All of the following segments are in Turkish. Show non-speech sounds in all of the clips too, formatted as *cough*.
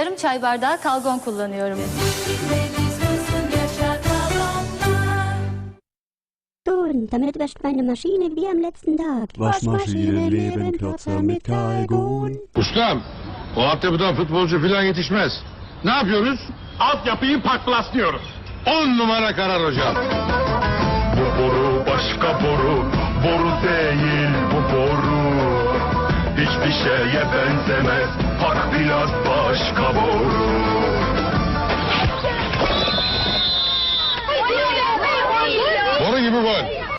yarım çay bardağı kalgon kullanıyorum. Damit wäscht meine Maschine wie am letzten Tag. Waschmaschinen leben kürzer mit Kalgon. Ustam, o altyapıdan futbolcu falan yetişmez. Ne yapıyoruz? Altyapıyı paklaslıyoruz. On numara karar hocam. Bu boru başka boru, boru değil bu boru. Hiçbir şeye benzemez, fark biraz başka boru. Boru gibi gol.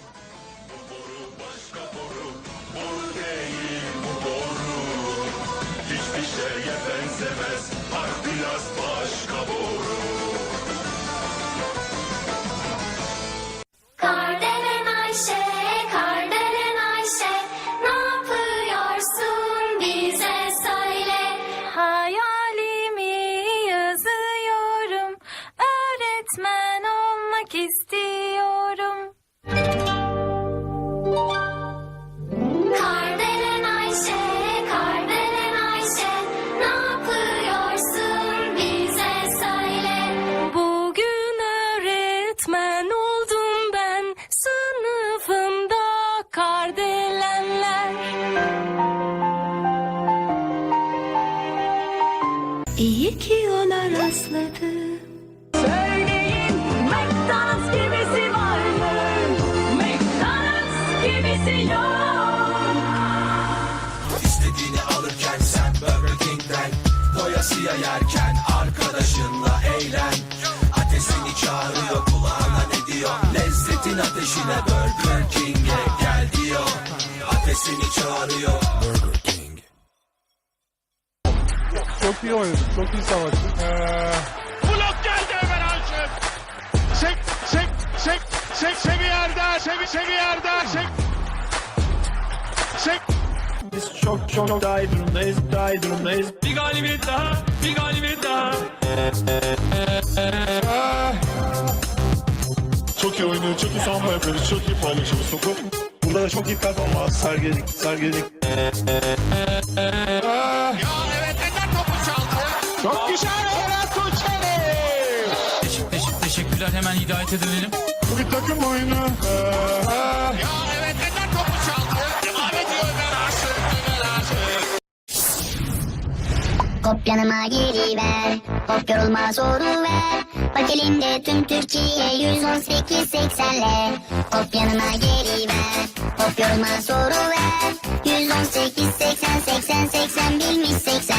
İstediğini alırken sen Burger King'den Doyasıya yerken arkadaşınla eğlen Ateş seni çağırıyor kulağına ne diyor Lezzetin ateşine Burger King'e gel diyor Ateş seni çağırıyor Burger King Çok iyi oynadık, çok iyi savaştık. Blok geldi Ömer Haşim. Çek, çek, çek, çek, sevi yerden, sevi, sevi yerden, çek. Çek. Biz çok çok daha iyi durumdayız, daha iyi durumdayız. Bir galibiyet daha bir galibiyet daha Çok iyi oynuyor, çok iyi savunma yapıyoruz, çok iyi paylaşıyoruz topu. Burada da çok iyi performans sergiledik, sergiledik. Çok güzel Eren Tuğçeli. Teşekkür, teşekkür, teşekkürler hemen hidayet edelim Bu bir takım oyunu. Evet Hop yanıma geliver, hop yorulma soru ver. Bak elinde tüm Türkiye 118 80'le. Hop yanıma geliver, hop yorulma soru ver. 118 80 80 80 bilmiş 80.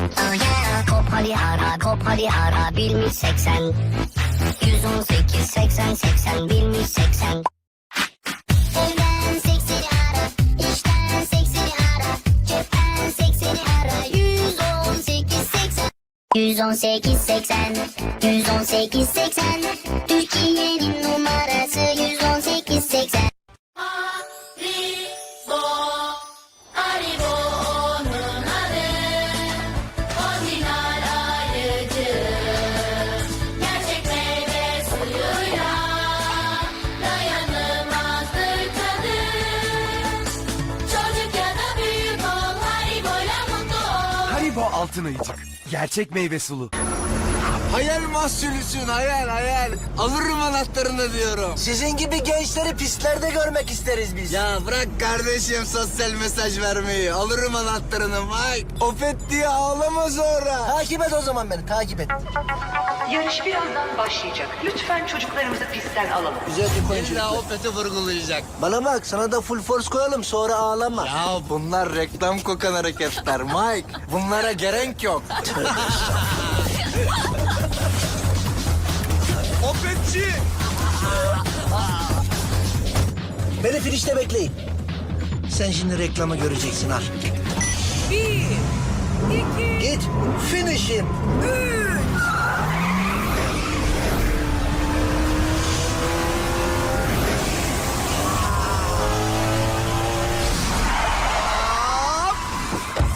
Oh yeah, kop hadi ara, kop hadi ara bilmiş 80. 118 80 80 bilmiş 80. 118 80, 118 80, Türkiye'nin numarası 118 80. Haribo, Haribo onun adı, orijinal ayıcı. Gerçek meyve suyuyla dayanılmazdır tadı. Çocuk ya da büyük ol, Haribo'yla mutlu ol. Haribo altın ayıcık. Gerçek meyve sulu. Hayal mahsulüsün hayal hayal. Alırım anahtarını diyorum. Sizin gibi gençleri pistlerde görmek isteriz biz. Ya bırak kardeşim sosyal mesaj vermeyi. Alırım anahtarını Mike. Opet diye ağlama sonra. Takip et o zaman beni takip et. Yarış birazdan başlayacak. Lütfen çocuklarımızı pistten alalım. Güzel bir koyun İlla Opet'i vurgulayacak. Bana bak sana da full force koyalım sonra ağlama. Ya bunlar reklam kokan hareketler Mike. Bunlara gerek yok. *laughs* Opetçi Beni finişte bekleyin. Sen şimdi reklamı göreceksin al. Bir, iki, Git, finish'im.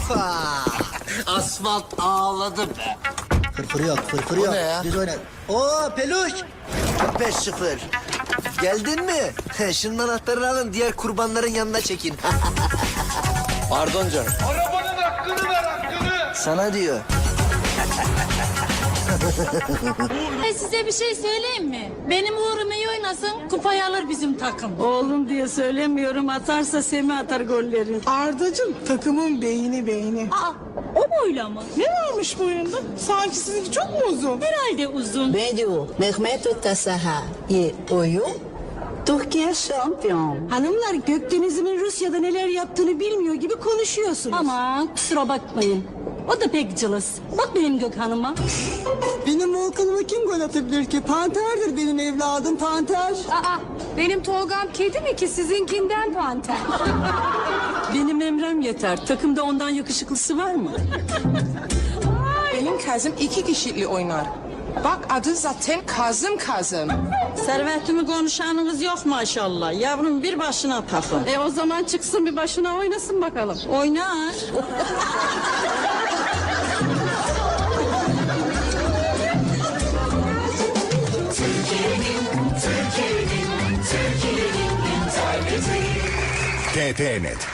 Hoppa! Asfalt ağladı be. Fırfır yok, fırfır yok. Ne ya? Düz oyna. Oo peluş. 5-0. Geldin mi? Şunun anahtarını alın, diğer kurbanların yanına çekin. *laughs* Pardon canım. Arabanın hakkını ver hakkını. Sana diyor. Size bir şey söyleyeyim mi? Benim uğrum iyi oynasın, kupayı alır bizim takım. Oğlum diye söylemiyorum. Atarsa Semih atar golleri. Ardacığım takımın beyni beyni. Aa, o boyla mı? Ne varmış bu oyunda? Sanki sizinki çok mu uzun? Herhalde uzun. Bediu, Mehmet Tasaha, ye oyu, Türkiye şampiyon. Hanımlar Gökdeniz'imin Rusya'da neler yaptığını bilmiyor gibi konuşuyorsunuz. Aman kusura bakmayın. O da pek cılız. Bak benim Gökhan'ıma. Benim Volkan'ıma kim gol atabilir ki? Panterdir benim evladım panter. Aa, benim Tolga'm kedi mi ki sizinkinden panter? Benim Emrem yeter. Takımda ondan yakışıklısı var mı? Benim kazım iki kişilikli oynar. Bak adı zaten Kazım Kazım. Servetimi konuşanınız yok maşallah. Yavrum bir başına takım. E o zaman çıksın bir başına oynasın bakalım. Oynar. TTNet.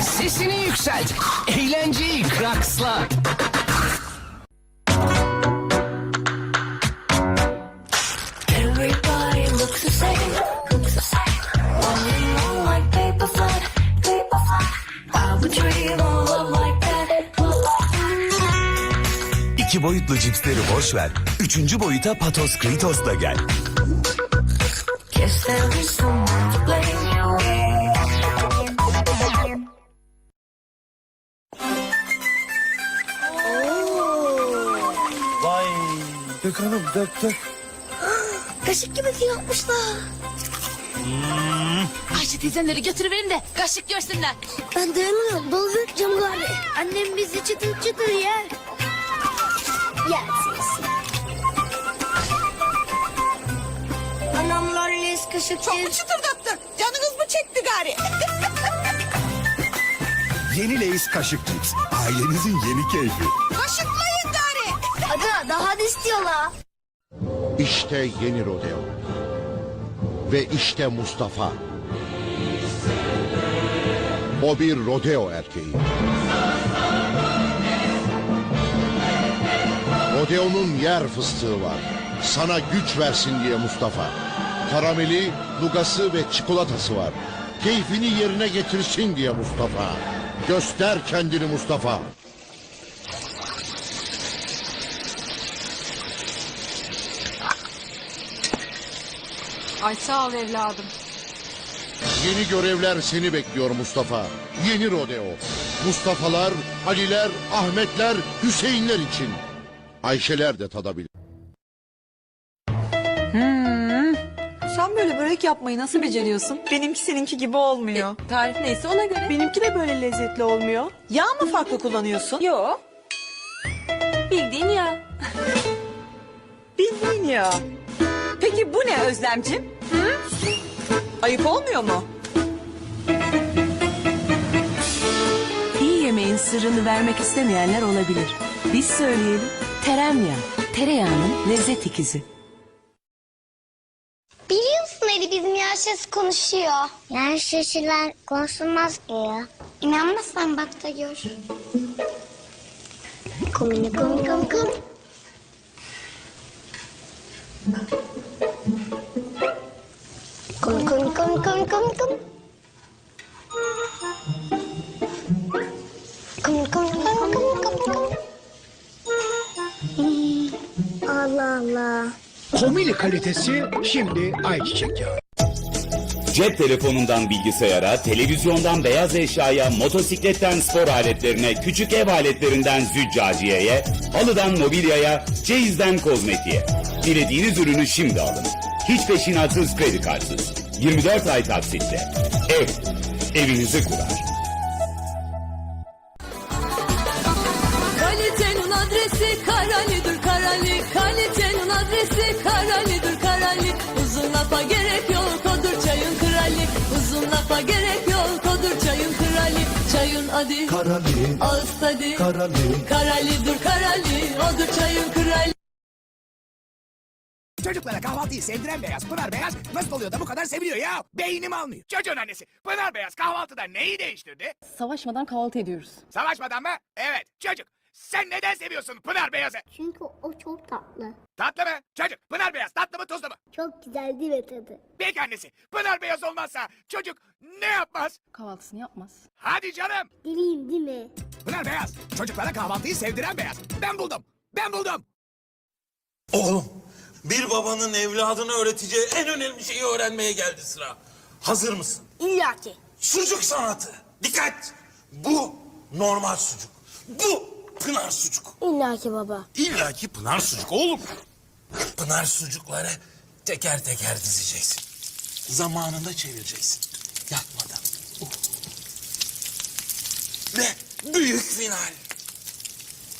Sesini yükselt. Eğlenceyi kraksla. İki boyutlu cipsleri boş ver. Üçüncü boyuta Patos Kritos'la gel. To blame. Gökhan'ım dök dök. Kaşık gibi yapmışlar. Ayşe teyzenleri götürüverin de kaşık görsünler. Ben dayanamıyorum. Dolduracağım gari. Annem bizi çıtır çıtır yer. Yersiz. Anamlar les kaşık Çok mu çıtırdattı? Canınız mı çekti gari? *laughs* Yeni Lay's kaşık cips. Ailenizin yeni keyfi. Kaşıklayın gari. Hadi daha da istiyorlar. İşte yeni rodeo. Ve işte Mustafa. O bir rodeo erkeği. Rodeo'nun yer fıstığı var. Sana güç versin diye Mustafa. Karameli, nugası ve çikolatası var. Keyfini yerine getirsin diye Mustafa. Göster kendini Mustafa. Ay sağ ol evladım. Yeni görevler seni bekliyor Mustafa. Yeni rodeo. Mustafalar, Aliler, Ahmetler, Hüseyinler için. Ayşeler de tadabilir. Sen böyle börek yapmayı nasıl beceriyorsun? Benimki seninki gibi olmuyor. Tarif neyse ona göre. Benimki de böyle lezzetli olmuyor. Yağ mı farklı kullanıyorsun? Yo. Bildiğin ya. Bildiğin ya. Peki bu ne Özlemcim? Ayıp olmuyor mu? Yemeğin sırrını vermek istemeyenler olabilir. Biz söyleyelim. Teremyağı, tereyağının lezzet ikizi. Biliyorsun Eli bizim yaşasız konuşuyor. Yaşasızlar konuşulmaz ki ya. İnanmazsan bak da gör. Komini komi komi komi. Komi komi komi komi komi komi. Komili kalitesi şimdi ayçiçek yağı. Cep telefonundan bilgisayara, televizyondan beyaz eşyaya, motosikletten spor aletlerine, küçük ev aletlerinden züccaciyeye, halıdan mobilyaya, çeyizden kozmetiğe. Dilediğiniz ürünü şimdi alın. Hiç peşinatsız kredi kartsız. 24 ay taksitle. Ev, evinizi kurar. Lafa gerek yok odur çayın krali. Uzun lafa gerek yok adı. Karali, Ağız tadı. karali. Karali dur karali. Odur çayın krali. Çocuklara kahvaltıyı sevdiren beyaz, Pınar beyaz nasıl oluyor da bu kadar seviyor ya? Beynim almıyor. Çocuğun annesi Pınar beyaz kahvaltıda neyi değiştirdi? Savaşmadan kahvaltı ediyoruz. Savaşmadan mı? Evet çocuk. Sen neden seviyorsun Pınar beyazı? Çünkü o çok tatlı. Tatlı mı? Çocuk Pınar beyaz tatlı mı tuzlu mu? Çok güzel değil mi tadı? Peki annesi Pınar beyaz olmazsa çocuk ne yapmaz? Kahvaltısını yapmaz. Hadi canım. Diliyim değil mi? Pınar beyaz. Çocuklara kahvaltıyı sevdiren beyaz. Ben buldum. Ben buldum. Oğlum bir babanın evladına öğreteceği en önemli şeyi öğrenmeye geldi sıra. Hazır mısın? İllaki. Sucuk sanatı. Dikkat! Bu normal sucuk. Bu pınar sucuk. İllaki baba. İlla ki pınar sucuk oğlum. Pınar sucukları teker teker dizeceksin. Zamanında çevireceksin. Yakmadan. Uh. Ve büyük final.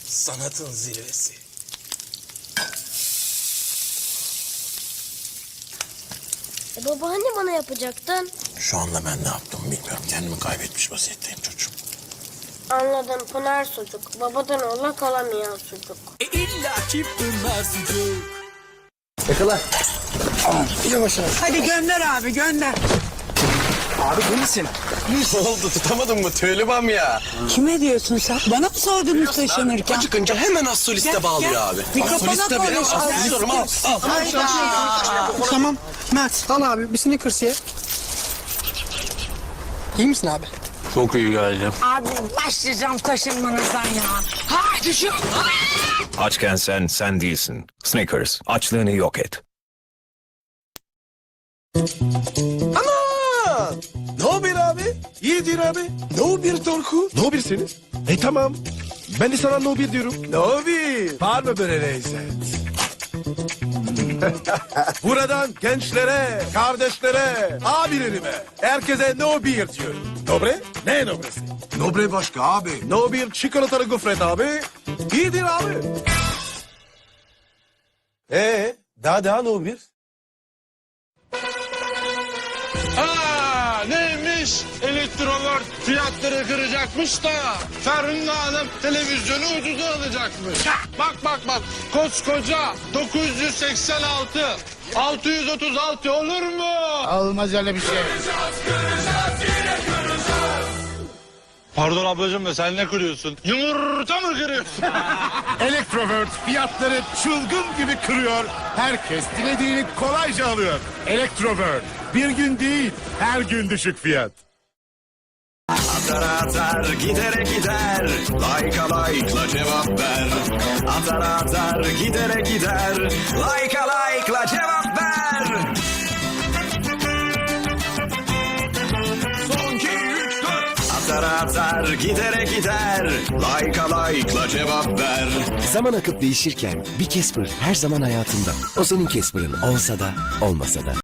Sanatın zirvesi. E baba hani bana yapacaktın? Şu anda ben ne yaptım bilmiyorum. Kendimi kaybetmiş vaziyetteyim çocuğum. Anladım Pınar sucuk. Babadan oğla kalamayan sucuk. E illa ki Pınar sucuk. Hadi gönder abi gönder. Abi bu musun? Ne oldu tutamadın mı Tölibam ya? Kime diyorsun sen? Bana mı sordun taşınırken? Acıkınca hemen az soliste Gel, bağlıyor gel. abi. Mikrofona soliste konuş, az diyorum al. al. Tamam. Mert al abi bir Snickers ye. İyi misin abi? Çok iyi geldi. Abi başlayacağım taşınmanızdan ya. Ha düşün. Açken sen, sen değilsin. Snickers, açlığını yok et. Ne haber abi? İyidir abi. Ne haber Torku? Ne habersiniz? E tamam. Ben de sana no bir diyorum. No bir. Var mı böyle lezzet? *laughs* Buradan gençlere, kardeşlere, abilerime, herkese no bir diyorum. Nobre? Ne nobresi? Nobre başka abi. No bir çikolatalı gofret abi. İyidir abi. Ee, daha daha no bir? Aa, neymiş? Elektrolar fiyatları kıracakmış da Ferhunda Hanım televizyonu ucuza alacakmış. Bak bak bak koskoca 986 636 olur mu? Olmaz öyle bir şey. Pardon ablacığım da sen ne kırıyorsun? Yumurta mı kırıyorsun? *laughs* Electrovert fiyatları çılgın gibi kırıyor. Herkes dilediğini kolayca alıyor. Electrovert bir gün değil her gün düşük fiyat. Atar atar gidere gider Like'a like'la cevap ver Atar atar gidere gider Like'a like'la cevap 4 Atar atar gidere gider Like'a like'la cevap ver Zaman akıp değişirken bir Casper her zaman hayatında. O senin Casper'ın olsa da olmasa da.